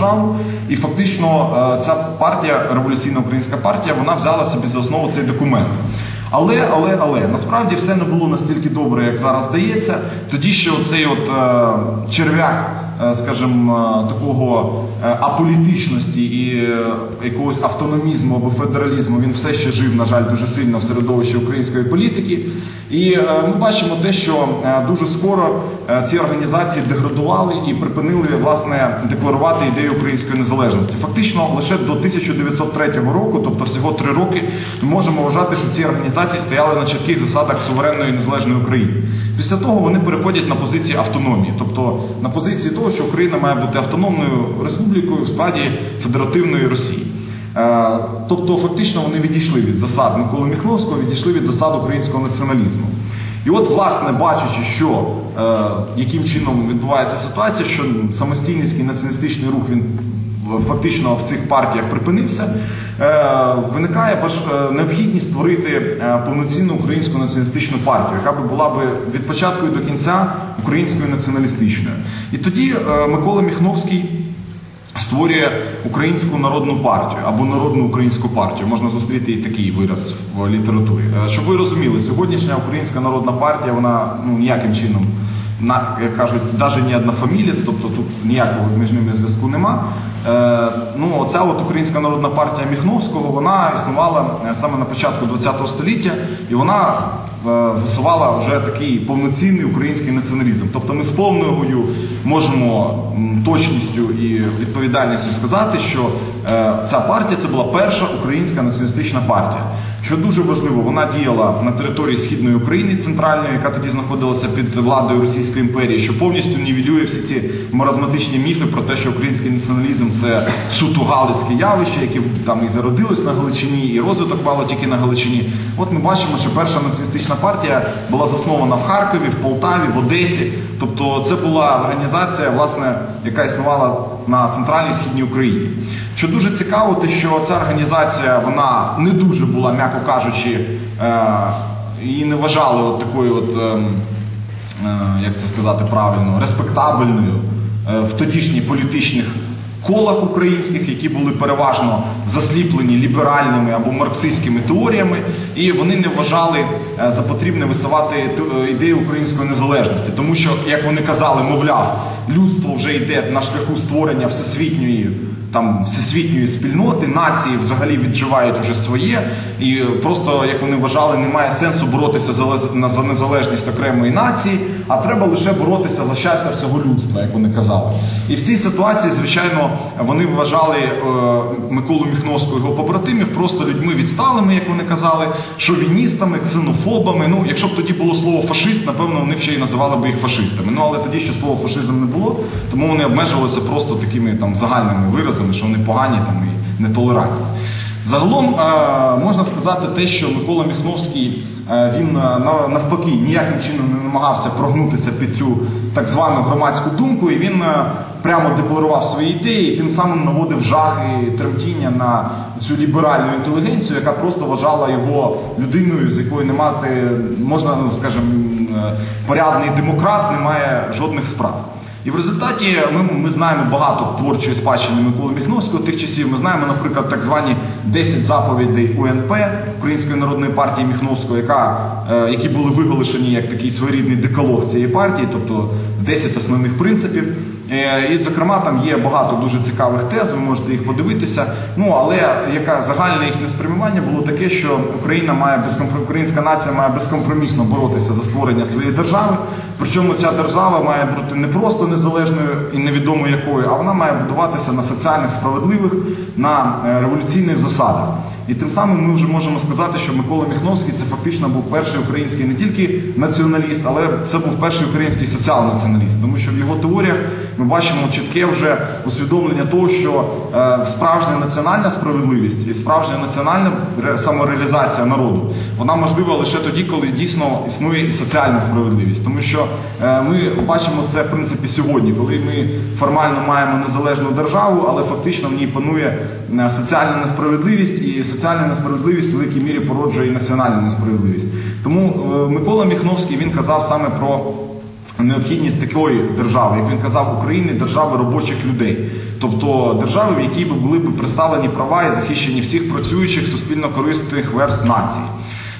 державу. І фактично е, ця партія, революційна українська партія, вона взяла собі за основу цей документ. Але, але, але насправді все не було настільки добре, як зараз здається. Тоді ще оцей от е, черв'як, скажімо, е, такого е, аполітичності і е, якогось автономізму або федералізму, він все ще жив, на жаль, дуже сильно в середовищі української політики. І е, ми бачимо те, що е, дуже скоро е, ці організації деградували і припинили власне декларувати ідею української незалежності. Фактично, лише до 1903 року, тобто всього три роки, ми можемо вважати, що ці організації стояли на чітких засадах суверенної незалежної України. Після того вони переходять на позиції автономії, тобто на позиції того, що Україна має бути автономною республікою в складі федеративної Росії. Е, Тобто, фактично, вони відійшли від засад Миколи Міхновського, відійшли від засад українського націоналізму. І от, власне, бачачи, що е, яким чином відбувається ситуація, що самостійницький націоналістичний рух він фактично в цих партіях припинився, е, виникає е, необхідність створити е, повноцінну українську націоналістичну партію, яка би була би від початку до кінця українською націоналістичною. І тоді Микола Міхновський створює українську народну партію або народну українську партію. Можна зустріти і такий вираз в літературі. Щоб ви розуміли, сьогоднішня українська народна партія, вона ну ніяким чином, на як кажуть, навіть не однофамілець, тобто тут ніякого між ними зв'язку нема. Е, ну, оця от українська народна партія Міхновського, вона існувала е, саме на початку ХХ століття, і вона е, висувала вже такий повноцінний український націоналізм. Тобто ми з повною можемо точністю і відповідальністю сказати, що е, ця партія це була перша українська націоналістична партія. Що дуже важливо, вона діяла на території східної України центральної, яка тоді знаходилася під владою Російської імперії, що повністю нівелює всі ці маразматичні міфи про те, що український націоналізм це суто галицьке явище, яке там і зародилось на Галичині, і розвиток мало тільки на Галичині. От ми бачимо, що перша націоналістична партія була заснована в Харкові, в Полтаві, в Одесі. Тобто це була організація, власне, яка існувала на центральній східній Україні. Що дуже цікаво, те, що ця організація вона не дуже була, м'яко кажучи, і її не вважали от такою, от, ем, е, як це сказати правильно, респектабельною е, в тодішніх політичних колах українських, які були переважно засліплені ліберальними або марксистськими теоріями, і вони не вважали е, за потрібне висувати е, ідею української незалежності, тому що, як вони казали, мовляв, людство вже йде на шляху створення всесвітньої там всесвітньої спільноти, нації взагалі відживають уже своє, і просто, як вони вважали, немає сенсу боротися за, незалежність окремої нації, а треба лише боротися за щастя всього людства, як вони казали. І в цій ситуації, звичайно, вони вважали е, Миколу Міхновського його побратимів просто людьми відсталими, як вони казали, шовіністами, ксенофобами. Ну, якщо б тоді було слово фашист, напевно, вони б ще й називали б їх фашистами. Ну але тоді ще слова фашизм не було, тому вони обмежувалися просто такими там загальними виразами, що вони погані там і нетолерантні. Загалом е, можна сказати те, що Микола Міхновський е, він е, навпаки ніяким чином не намагався прогнутися під цю так звану громадську думку, і він прямо декларував свої ідеї, і тим самим наводив жах і тремтіння на цю ліберальну інтелігенцію, яка просто вважала його людиною, з якою не мати можна, ну скажімо, порядний демократ, не має жодних справ. І в результаті ми, ми знаємо багато творчої спадщини Миколи Міхновського тих часів. Ми знаємо, наприклад, так звані 10 заповідей УНП Української народної партії Міхновського, яка, е, які були виголошені як такий своєрідний декалог цієї партії, тобто 10 основних принципів. Е, І, зокрема, там є багато дуже цікавих тез, ви можете їх подивитися. Ну але яка загальне їхнє спрямування було таке, що Україна має безкомпро- українська нація має безкомпромісно боротися за створення своєї держави. Причому ця держава має бути не просто незалежною і невідомо якою, а вона має будуватися на соціальних справедливих, на е, революційних засадах. І тим самим ми вже можемо сказати, що Микола Міхновський це фактично був перший український не тільки націоналіст, але це був перший український соціал-націоналіст, тому що в його теоріях ми бачимо чітке вже усвідомлення того, що е, справжня національна справедливість і справжня національна самореалізація народу вона можлива лише тоді, коли дійсно існує і соціальна справедливість, тому що е, ми бачимо це в принципі сьогодні, коли ми формально маємо незалежну державу, але фактично в ній панує е, соціальна несправедливість, і соціальна несправедливість в великій мірі породжує і національну несправедливість. Тому е, Микола Міхновський він казав саме про необхідність такої держави, як він казав, України держави робочих людей, тобто держави, в якій би були б представлені права і захищені всіх працюючих суспільно корисних верст нації.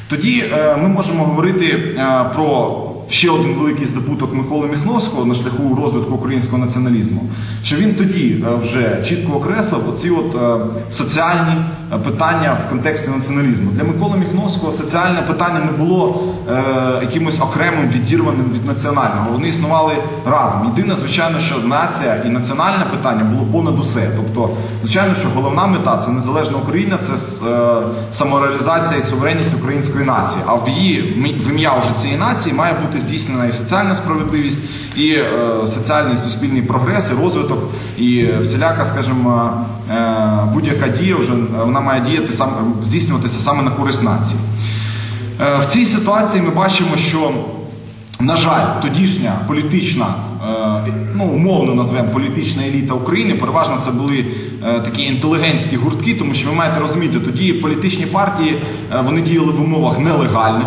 Тоді е, ми можемо говорити е, про ще один великий здобуток Миколи Міхновського на шляху розвитку українського націоналізму, що він тоді е, вже чітко окреслив оці от е, соціальні е, питання в контексті націоналізму. Для Миколи Міхновського соціальне питання не було якимось окремим відірваним від національного. Вони існували разом. Єдине, звичайно, що нація і національне питання було понад усе. Тобто, звичайно, що головна мета це незалежна Україна, це самореалізація і суверенність української нації. А в її в ім'я вже цієї нації має бути здійснена і соціальна справедливість, і е, соціальний суспільний прогрес, і розвиток, і всіляка, скажімо, е, будь-яка дія вже вона має діяти сам здійснюватися саме на користь нації. Е, в цій ситуації ми бачимо, що на жаль, тодішня політична, е, ну умовно назвемо політична еліта України, переважно це були такі інтелігентські гуртки, тому що ви маєте розуміти, тоді політичні партії вони діяли в умовах нелегальних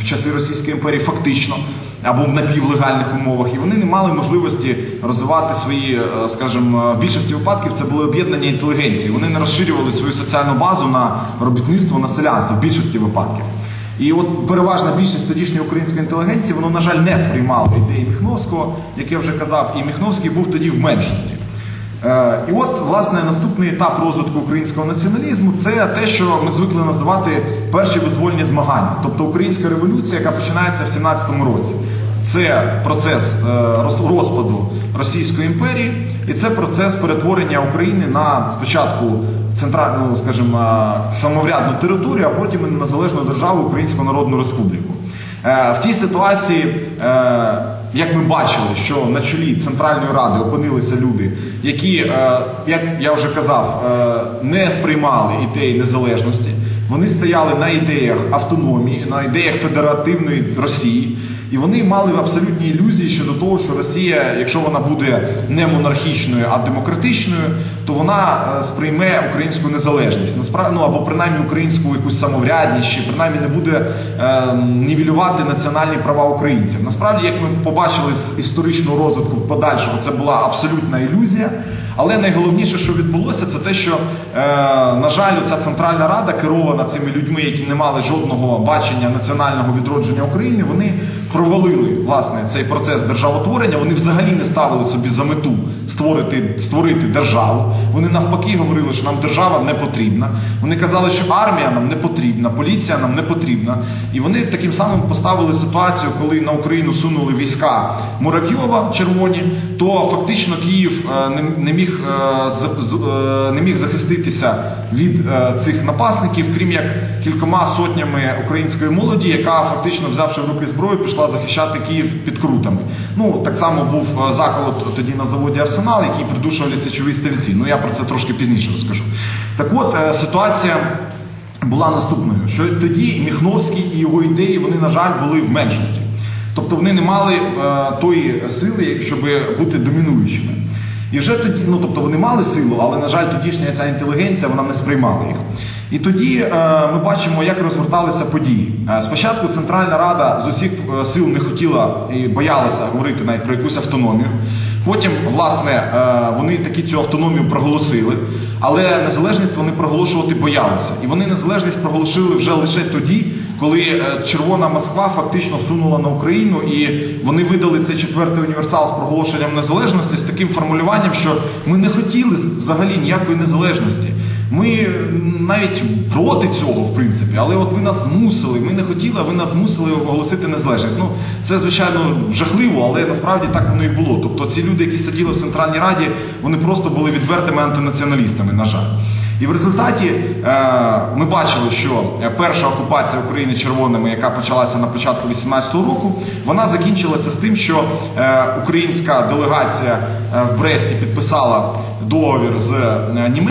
в часи Російської імперії, фактично. Або в напівлегальних умовах, і вони не мали можливості розвивати свої, скажімо, в більшості випадків це були об'єднання інтелігенції. Вони не розширювали свою соціальну базу на робітництво на селянство в більшості випадків. І от переважна більшість тодішньої української інтелігенції, воно, на жаль, не сприймало ідеї Міхновського, як я вже казав, і Міхновський був тоді в меншості. Е, і от, власне, наступний етап розвитку українського націоналізму це те, що ми звикли називати перші визвольні змагання, тобто українська революція, яка починається в 17-му році. Це процес е, розпаду Російської імперії, і це процес перетворення України на спочатку центральну, скажімо, самоврядну територію, а потім і незалежну державу Українську Народну Республіку. Е, в тій ситуації, е, як ми бачили, що на чолі Центральної Ради опинилися люди, які, як я вже казав, не сприймали ідеї незалежності. Вони стояли на ідеях автономії, на ідеях федеративної Росії. І вони мали абсолютні ілюзії щодо того, що Росія, якщо вона буде не монархічною, а демократичною, то вона сприйме українську незалежність, насправді ну або принаймні українську якусь самоврядність, чи принаймні не буде е, нівелювати національні права українців. Насправді, як ми побачили з історичного розвитку подальшого, це була абсолютна ілюзія. Але найголовніше, що відбулося, це те, що, е, на жаль, ця Центральна Рада керована цими людьми, які не мали жодного бачення національного відродження України, вони провалили власне цей процес державотворення. Вони взагалі не ставили собі за мету створити створити державу. Вони навпаки говорили, що нам держава не потрібна. Вони казали, що армія нам не потрібна, поліція нам не потрібна. І вони таким самим поставили ситуацію, коли на Україну сунули війська Муравйова червоні, то фактично Київ не, не міг не міг захиститися від цих напасників, крім як кількома сотнями української молоді, яка фактично взявши в руки зброю, пішла захищати Київ під крутами. Ну так само був заколот тоді на заводі Арсенал, який придушували сечові стрільці. Ну я про це трошки пізніше розкажу. Так от ситуація. Була наступною, що тоді Міхновський і його ідеї, вони, на жаль, були в меншості. Тобто вони не мали е, тої сили, щоб бути домінуючими. І вже тоді, ну тобто вони мали силу, але, на жаль, тодішня ця інтелігенція вона не сприймала їх. І тоді е, ми бачимо, як розгорталися події. Е, спочатку Центральна Рада з усіх е, сил не хотіла і боялася говорити навіть про якусь автономію. Потім, власне, вони таки цю автономію проголосили, але незалежність вони проголошувати боялися. І вони незалежність проголосили вже лише тоді, коли Червона Москва фактично сунула на Україну, і вони видали цей четвертий універсал з проголошенням незалежності з таким формулюванням, що ми не хотіли взагалі ніякої незалежності. Ми навіть проти цього, в принципі, але от ви нас змусили. Ми не хотіли, а ви нас змусили оголосити незалежність. Ну це звичайно жахливо, але насправді так воно і було. Тобто ці люди, які сиділи в Центральній Раді, вони просто були відвертими антинаціоналістами, на жаль. І в результаті е, ми бачили, що перша окупація України червоними, яка почалася на початку 18-го року, вона закінчилася з тим, що е, українська делегація в Бресті підписала договір з Німеччиною.